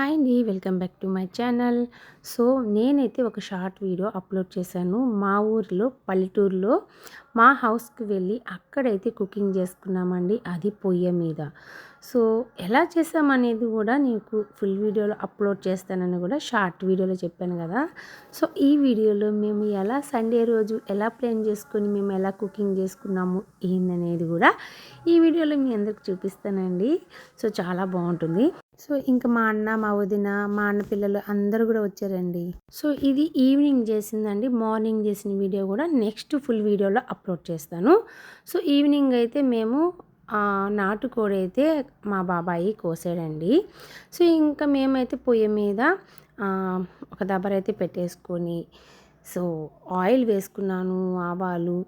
Hi అండి welcome back to my channel. So నేనైతే ఒక షార్ట్ వీడియో అప్లోడ్ చేశాను. మా ఊరిలో పల్లెటూరులో మా హౌస్కి వెళ్ళి అక్కడైతే కుకింగ్ చేసుకున్నామండి అది పొయ్యి మీద. సో ఎలా చేసామనేది కూడా నీకు ఫుల్ వీడియోలో అప్లోడ్ చేస్తానని కూడా షార్ట్ వీడియోలో చెప్పాను కదా. సో ఈ వీడియోలో మేము ఎలా సండే రోజు ఎలా ప్లాన్ చేసుకొని మేము ఎలా కుకింగ్ చేసుకున్నాము ఏందనేది కూడా ఈ వీడియోలో మీ అందరికి చూపిస్తానండి. సో చాలా బాగుంటుంది. సో ఇంకా మా అన్న మా వదిన మా అన్న పిల్లలు అందరూ కూడా వచ్చారండి. సో ఇది ఈవినింగ్ చేసిందండి. మార్నింగ్ చేసిన వీడియో కూడా నెక్స్ట్ ఫుల్ వీడియోలో అప్లోడ్ చేస్తాను. సో ఈవినింగ్ అయితే మేము నాటుకోడి అయితే మా బాబాయి కోసాడండి. సో ఇంకా మేమైతే పొయ్యి మీద ఒక దబర అయితే పెట్టేసుకొని సో ఆయిల్ వేసుకున్నాను ఆవాలు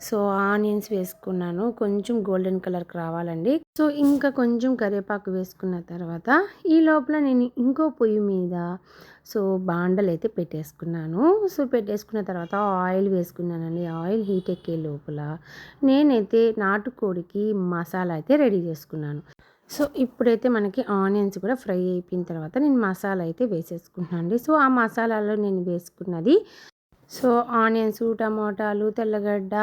సో ఆనియన్స్ వేసుకున్నాను. కొంచెం గోల్డెన్ కలర్కి రావాలండి. సో ఇంకా కొంచెం కరివేపాకు వేసుకున్న తర్వాత ఈ లోపల నేను ఇంకో పొయ్యి మీద సో బాండలు అయితే పెట్టేసుకున్నాను. సో పెట్టేసుకున్న తర్వాత ఆయిల్ వేసుకున్నానండి. ఆయిల్ హీట్ ఎక్కే లోపల నేనైతే నాటుకోడికి మసాలా అయితే రెడీ చేసుకున్నాను. సో ఇప్పుడైతే మనకి ఆనియన్స్ కూడా ఫ్రై అయిపోయిన తర్వాత నేను మసాలా అయితే వేసేసుకుంటున్నాను అండి సో ఆ మసాలాలో నేను వేసుకున్నది సో ఆనియన్స్ టమోటాలు తెల్లగడ్డ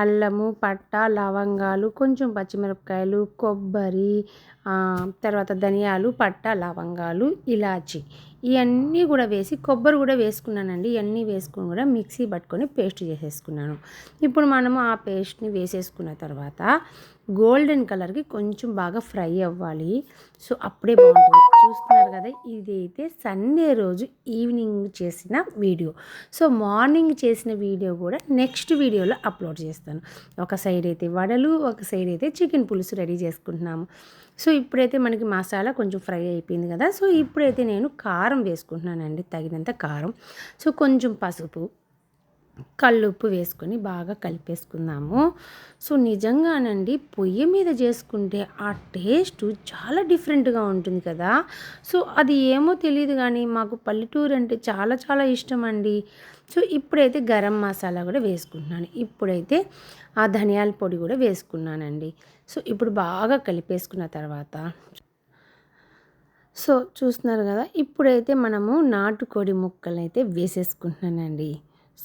అల్లము పట్ట లవంగాలు కొంచెం పచ్చిమిరపకాయలు కొబ్బరి తర్వాత ధనియాలు పట్ట లవంగాలు ఇలాచి. ఇవన్నీ కూడా వేసి కొబ్బరి కూడా వేసుకున్నానండి. ఇవన్నీ వేసుకొని కూడా మిక్సీ పట్టుకొని పేస్ట్ చేసేసుకున్నాను. ఇప్పుడు మనము ఆ పేస్ట్ని వేసేసుకున్న తర్వాత గోల్డెన్ కలర్కి కొంచెం బాగా ఫ్రై అవ్వాలి. సో అప్పుడే బాగుంటుంది. చూస్తున్నారు కదా ఇదైతే సండే రోజు ఈవినింగ్ చేసిన వీడియో. సో మార్నింగ్ చేసిన వీడియో కూడా నెక్స్ట్ వీడియోలో అప్లోడ్ చేస్తాను. ఒక సైడ్ అయితే వడలు ఒక సైడ్ అయితే చికెన్ పులుసు రెడీ చేసుకుంటున్నాము. సో ఇప్పుడైతే మనకి మసాలా కొంచెం ఫ్రై అయిపోయింది కదా సో ఇప్పుడైతే నేను కారం వేసుకుంటున్నానండి తగినంత కారం. సో కొంచెం పసుపు కల్లుప్పు వేసుకొని బాగా కలిపేసుకుందాము. సో నిజంగానండి పొయ్యి మీద చేసుకుంటే ఆ టేస్ట్ చాలా డిఫరెంట్గా ఉంటుంది కదా. సో అది ఏమో తెలియదు కానీ మాకు పల్లెటూరు అంటే చాలా చాలా ఇష్టం అండి సో ఇప్పుడైతే గరం మసాలా కూడా వేసుకుంటున్నాను. ఇప్పుడైతే ఆ ధనియాల పొడి కూడా వేసుకున్నానండి. సో ఇప్పుడు బాగా కలిపేసుకున్న తర్వాత సో చూస్తున్నారు కదా ఇప్పుడైతే మనము నాటుకోడి ముక్కలైతే వేసేసుకుంటున్నానండి.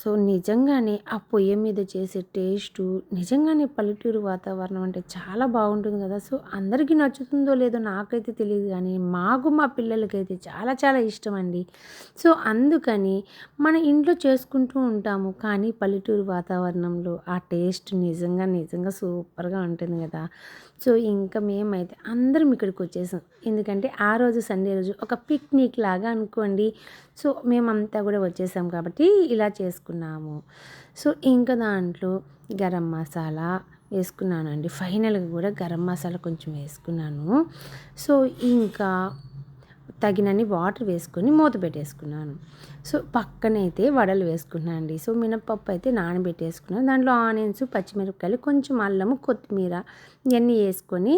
సో నిజంగానే ఆ పొయ్యి మీద చేసే టేస్టు నిజంగానే పల్లెటూరు వాతావరణం అంటే చాలా బాగుంటుంది కదా. సో అందరికీ నచ్చుతుందో లేదో నాకైతే తెలియదు కానీ మాకు మా పిల్లలకైతే చాలా చాలా ఇష్టం అండి. సో అందుకని మన ఇంట్లో చేసుకుంటూ ఉంటాము కానీ పల్లెటూరు వాతావరణంలో ఆ టేస్ట్ నిజంగా నిజంగా సూపర్గా ఉంటుంది కదా. సో ఇంకా మేమైతే అందరం ఇక్కడికి వచ్చేసాం. ఎందుకంటే ఆ రోజు సండే రోజు ఒక పిక్నిక్ లాగా అనుకోండి. సో మేమంతా కూడా వచ్చేసాం కాబట్టి ఇలా వేసుకున్నాము సో ఇంకా దాంట్లో గరం మసాలా వేసుకున్నానండి. ఫైనల్గా కూడా గరం మసాలా కొంచెం వేసుకున్నాను. సో ఇంకా తగినన్ని వాటర్ వేసుకొని మూత పెట్టేసుకున్నాను. సో పక్కనైతే వడలు వేసుకున్నాను అండి సో మినపప్పు అయితే నానబెట్టేసుకున్నాను. దాంట్లో ఆనియన్స్ పచ్చిమిరపకాయలు కొంచెం అల్లము కొత్తిమీర ఇవన్నీ వేసుకొని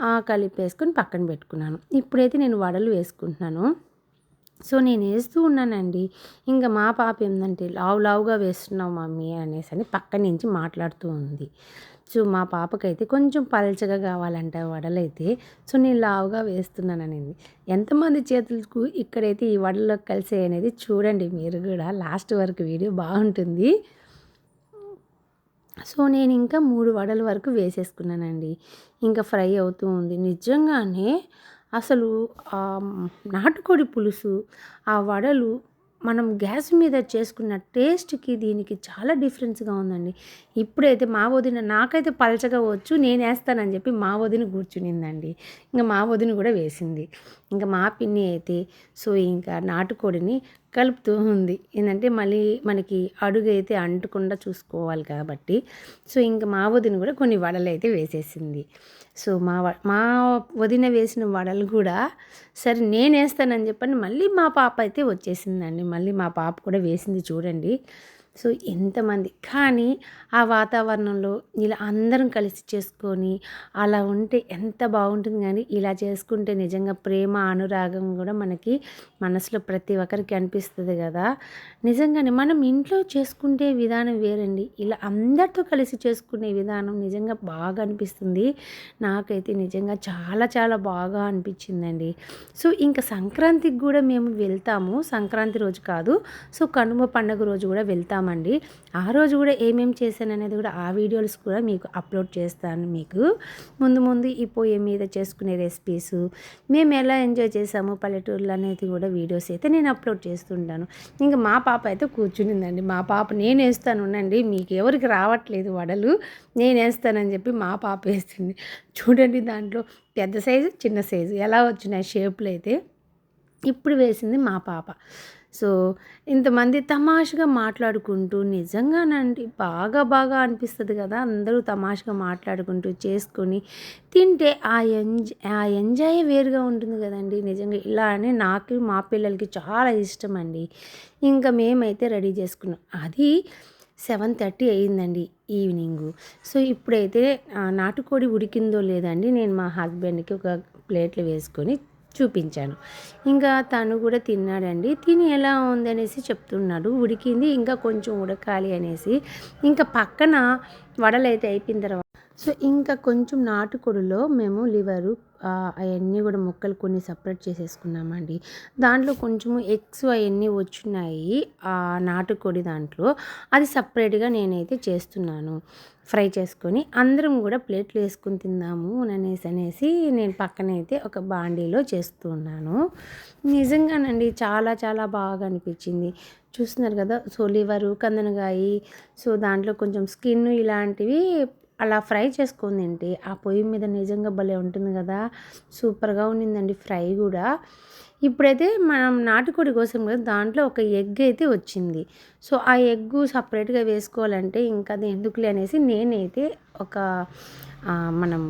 కలిపి కలిపేసుకొని పక్కన పెట్టుకున్నాను. ఇప్పుడైతే నేను వడలు వేసుకుంటున్నాను. సో నేను వేస్తూ ఉన్నానండి. ఇంకా మా పాప ఏంటంటే లావు లావుగా వేస్తున్నావు మమ్మీ అనేసి అని పక్క నుంచి మాట్లాడుతూ ఉంది. సో మా పాపకైతే కొంచెం పలచగా కావాలంట వడలైతే. సో నేను లావుగా వేస్తున్నాను అనేది ఎంతమంది చేతులకు ఇక్కడైతే ఈ వడల్లో కలిసే అనేది చూడండి మీరు కూడా. లాస్ట్ వరకు వీడియో బాగుంటుంది. సో నేను ఇంకా మూడు వడల వరకు వేసేసుకున్నానండి. ఇంకా ఫ్రై అవుతూ ఉంది. నిజంగానే అసలు నాటుకోడి పులుసు ఆ వడలు మనం గ్యాస్ మీద చేసుకున్న టేస్ట్కి దీనికి చాలా డిఫరెన్స్గా ఉందండి. ఇప్పుడైతే మా వదిన నాకైతే పలచగా వచ్చు నేను వేస్తానని చెప్పి మా వదిన కూర్చునిందండి. ఇంకా మా వదిన కూడా వేసింది. ఇంకా మా పిన్ని అయితే సో ఇంకా నాటుకోడిని కలుపుతూ ఉంది. ఏంటంటే మళ్ళీ మనకి అడుగు అయితే అంటకుండా చూసుకోవాలి కాబట్టి. సో ఇంకా మా వదిన కూడా కొన్ని వడలు అయితే వేసేసింది. సో మా వ- మా వదిన వేసిన వడలు కూడా సరే నేను వేస్తానని చెప్పని మళ్ళీ మా పాప అయితే వచ్చేసిందండి. మళ్ళీ మా పాప కూడా వేసింది చూడండి. సో ఎంతమంది. కానీ ఆ వాతావరణంలో ఇలా అందరం కలిసి చేసుకొని అలా ఉంటే ఎంత బాగుంటుంది కానీ ఇలా చేసుకుంటే నిజంగా ప్రేమ అనురాగం కూడా మనకి మనసులో ప్రతి ఒక్కరికి అనిపిస్తుంది కదా. నిజంగానే మనం ఇంట్లో చేసుకుంటే విధానం వేరండి. ఇలా అందరితో కలిసి చేసుకునే విధానం నిజంగా బాగా అనిపిస్తుంది. నాకైతే నిజంగా చాలా చాలా బాగా అనిపించిందండి. సో ఇంకా సంక్రాంతికి కూడా మేము వెళ్తాము. సంక్రాంతి రోజు కాదు. సో కనుమ పండుగ రోజు కూడా వెళ్తాము. వెళ్తామండి ఆ రోజు కూడా ఏమేమి చేశాను అనేది కూడా ఆ వీడియోస్ కూడా మీకు అప్లోడ్ చేస్తాను మీకు. ముందు ముందు ఈ పొయ్యి మీద చేసుకునే రెసిపీస్ మేము ఎలా ఎంజాయ్ చేసాము పల్లెటూరులో అనేది కూడా వీడియోస్ అయితే నేను అప్లోడ్ చేస్తుంటాను ఇంకా మా పాప అయితే కూర్చునిందండి. మా పాప నేను వేస్తాను ఉండండి మీకు ఎవరికి రావట్లేదు వడలు నేను వేస్తానని చెప్పి మా పాప వేస్తుంది చూడండి దాంట్లో పెద్ద సైజు చిన్న సైజు ఎలా వచ్చినాయి షేపులు అయితే. ఇప్పుడు వేసింది మా పాప. సో ఇంతమంది తమాషగా మాట్లాడుకుంటూ నిజంగానండి బాగా బాగా అనిపిస్తుంది కదా అందరూ తమాషగా మాట్లాడుకుంటూ చేసుకొని తింటే ఆ ఎంజ ఆ ఎంజాయ్ వేరుగా ఉంటుంది కదండి నిజంగా ఇలా అని నాకు మా పిల్లలకి చాలా ఇష్టం అండి ఇంకా మేమైతే రెడీ చేసుకున్నాం. అది సెవెన్ థర్టీ అయ్యిందండి ఈవినింగ్. సో ఇప్పుడైతే నాటుకోడి ఉడికిందో లేదండి నేను మా హస్బెండ్కి ఒక ప్లేట్లు వేసుకొని చూపించాను. ఇంకా తను కూడా తిన్నాడండి. తిని ఎలా ఉంది అనేసి చెప్తున్నాడు. ఉడికింది. ఇంకా కొంచెం ఉడకాలి అనేసి. ఇంకా పక్కన వడలైతే అయిపోయిన తర్వాత సో ఇంకా కొంచెం నాటుకోడిలో మేము లివరు అవన్నీ కూడా ముక్కలు కొన్ని సపరేట్ చేసేసుకున్నామండి. దాంట్లో కొంచెము ఎగ్స్ అవన్నీ వచ్చినాయి ఆ నాటుకోడి దాంట్లో. అది సపరేట్గా నేనైతే చేస్తున్నాను ఫ్రై చేసుకొని. అందరం కూడా ప్లేట్లు వేసుకుని తిందాము అనేసి అనేసి నేను పక్కనైతే ఒక బాండీలో చేస్తున్నాను నిజంగానండి చాలా చాలా బాగా అనిపించింది. చూస్తున్నారు కదా సో లివరు కందనగాయి సో దాంట్లో కొంచెం స్కిన్ ఇలాంటివి అలా ఫ్రై చేసుకొని తింటే ఆ పొయ్యి మీద నిజంగా భలే ఉంటుంది కదా. సూపర్గా ఉండిందండి ఫ్రై కూడా. ఇప్పుడైతే మనం నాటుకోడి కోసం కదా దాంట్లో ఒక ఎగ్ అయితే వచ్చింది. సో ఆ ఎగ్ సపరేట్గా వేసుకోవాలంటే ఇంకా అది ఎందుకులే అనేసి నేనైతే ఒక మనం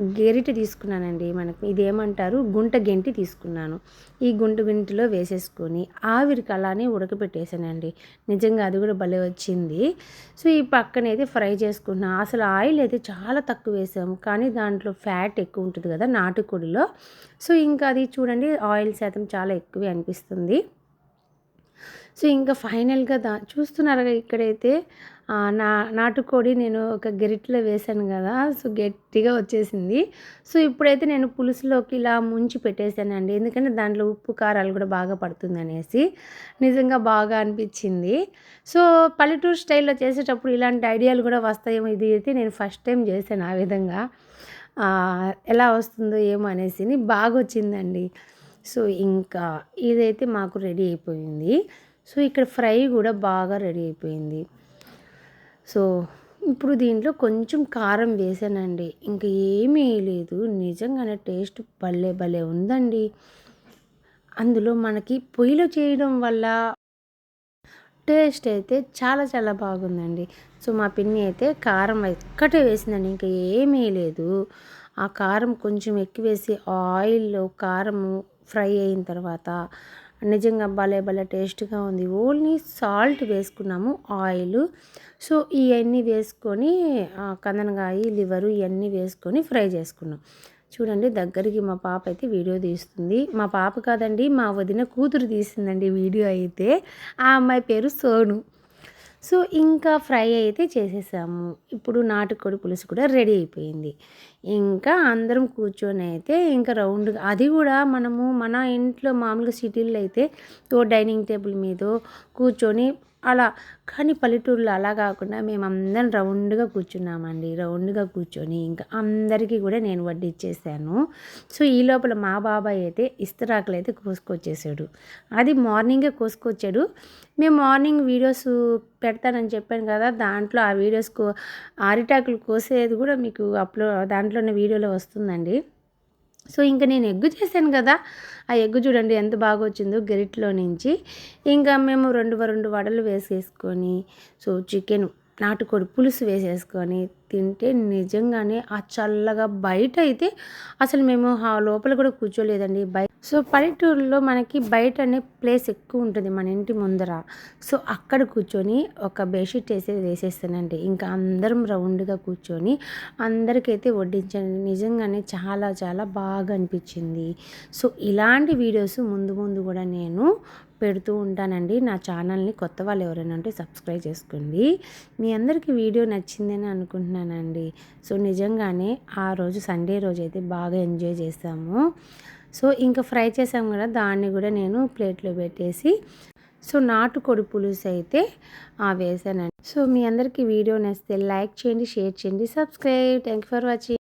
గెరిట తీసుకున్నానండి మనకు. ఇదేమంటారు? గుంట గెంటి తీసుకున్నాను. ఈ గుంట గెంటిలో వేసేసుకొని ఆవిరికి అలానే ఉడకబెట్టేసానండి నిజంగా అది కూడా భలే వచ్చింది. సో ఈ పక్కన అయితే ఫ్రై చేసుకున్నా అసలు ఆయిల్ అయితే చాలా తక్కువ వేసాము. కానీ దాంట్లో ఫ్యాట్ ఎక్కువ ఉంటుంది కదా నాటుకోడిలో. సో ఇంకా అది చూడండి ఆయిల్ శాతం చాలా ఎక్కువే అనిపిస్తుంది. సో ఇంకా ఫైనల్గా దా చూస్తున్నారా ఇక్కడైతే నా నాటుకోడి నేను ఒక గెరిట్లో వేశాను కదా సో గట్టిగా వచ్చేసింది. సో ఇప్పుడైతే నేను పులుసులోకి ఇలా ముంచి పెట్టేశానండి. ఎందుకంటే దాంట్లో ఉప్పు కారాలు కూడా బాగా పడుతుంది అనేసి నిజంగా బాగా అనిపించింది. సో పల్లెటూరు స్టైల్లో చేసేటప్పుడు ఇలాంటి ఐడియాలు కూడా వస్తాయేమో ఇది అయితే నేను ఫస్ట్ టైం చేశాను ఆ విధంగా. ఎలా వస్తుందో ఏమో అనేసి బాగా వచ్చిందండి సో ఇంకా ఇదైతే మాకు రెడీ అయిపోయింది. సో ఇక్కడ ఫ్రై కూడా బాగా రెడీ అయిపోయింది. సో ఇప్పుడు దీంట్లో కొంచెం కారం వేసానండి. ఇంకా ఏమీ లేదు నిజంగానే టేస్ట్ భలే భలే ఉందండి. అందులో మనకి పొయ్యిలో చేయడం వల్ల టేస్ట్ అయితే చాలా చాలా బాగుందండి. సో మా పిన్ని అయితే కారం ఎక్కటే వేసిందండి. ఇంకా ఏమీ లేదు ఆ కారం కొంచెం ఎక్కువ వేసి ఆయిల్లో కారము ఫ్రై అయిన తర్వాత నిజంగా భలే భలే టేస్ట్గా ఉంది. ఓన్లీ సాల్ట్ వేసుకున్నాము ఆయిల్. సో ఇవన్నీ వేసుకొని కందనగాయ లివరు ఇవన్నీ వేసుకొని ఫ్రై చేసుకున్నాం. చూడండి దగ్గరికి మా పాప అయితే వీడియో తీస్తుంది. మా పాప కాదండి మా వదిన కూతురు తీసిందండి వీడియో అయితే. ఆ అమ్మాయి పేరు సోను. సో ఇంకా ఫ్రై అయితే చేసేసాము. ఇప్పుడు నాటుకోడి పులుసు కూడా రెడీ అయిపోయింది. ఇంకా అందరం కూర్చొని అయితే ఇంకా రౌండ్గా అది కూడా మనము మన ఇంట్లో మామూలుగా సిటీల్లో అయితే ఓ డైనింగ్ టేబుల్ మీద కూర్చొని అలా. కానీ పల్లెటూరులో అలా కాకుండా మేము అందరం రౌండ్గా కూర్చున్నామండి. రౌండ్గా కూర్చొని ఇంకా అందరికీ కూడా నేను వడ్డిచ్చేసాను. సో ఈ లోపల మా బాబాయ్ అయితే ఇస్తరాకులు అయితే కోసుకొచ్చేసాడు. అది మార్నింగే కోసుకొచ్చాడు. మేము మార్నింగ్ వీడియోస్ పెడతానని చెప్పాను కదా దాంట్లో ఆ వీడియోస్కు ఆరిటాకులు కోసేది కూడా మీకు అప్లో దాంట్లోనే వీడియోలో వస్తుందండి. సో ఇంకా నేను ఎగ్గు చేశాను కదా ఆ ఎగ్గు చూడండి ఎంత బాగా వచ్చిందో గెరిట్లో నుంచి. ఇంకా మేము రెండు రెండు వడలు వేసేసుకొని సో చికెన్ నాటుకోడి పులుసు వేసేసుకొని తింటే నిజంగానే ఆ చల్లగా బయట అయితే అసలు మేము ఆ లోపల కూడా కూర్చోలేదండి. బయట సో పల్లెటూరులో మనకి బయట అనే ప్లేస్ ఎక్కువ ఉంటుంది మన ఇంటి ముందర. సో అక్కడ కూర్చొని ఒక బెడ్షీట్ వేసి వేసేస్తానండి. ఇంకా అందరం రౌండ్గా కూర్చొని అందరికైతే వడ్డించండి. నిజంగానే చాలా చాలా బాగా అనిపించింది. సో ఇలాంటి వీడియోస్ ముందు ముందు కూడా నేను పెడుతూ ఉంటానండి. నా ఛానల్ని కొత్త వాళ్ళు ఎవరైనా ఉంటే సబ్స్క్రైబ్ చేసుకోండి. మీ అందరికీ వీడియో నచ్చిందని అనుకుంటున్నానండి. సో నిజంగానే ఆ రోజు సండే రోజు అయితే బాగా ఎంజాయ్ చేసాము. సో ఇంకా ఫ్రై చేసాం కదా దాన్ని కూడా నేను ప్లేట్లో పెట్టేసి సో నాటుకోడి పులుసు అయితే వేసానండి. సో మీ అందరికీ వీడియో నచ్చితే లైక్ చేయండి షేర్ చేయండి సబ్స్క్రైబ్. Thank for watching.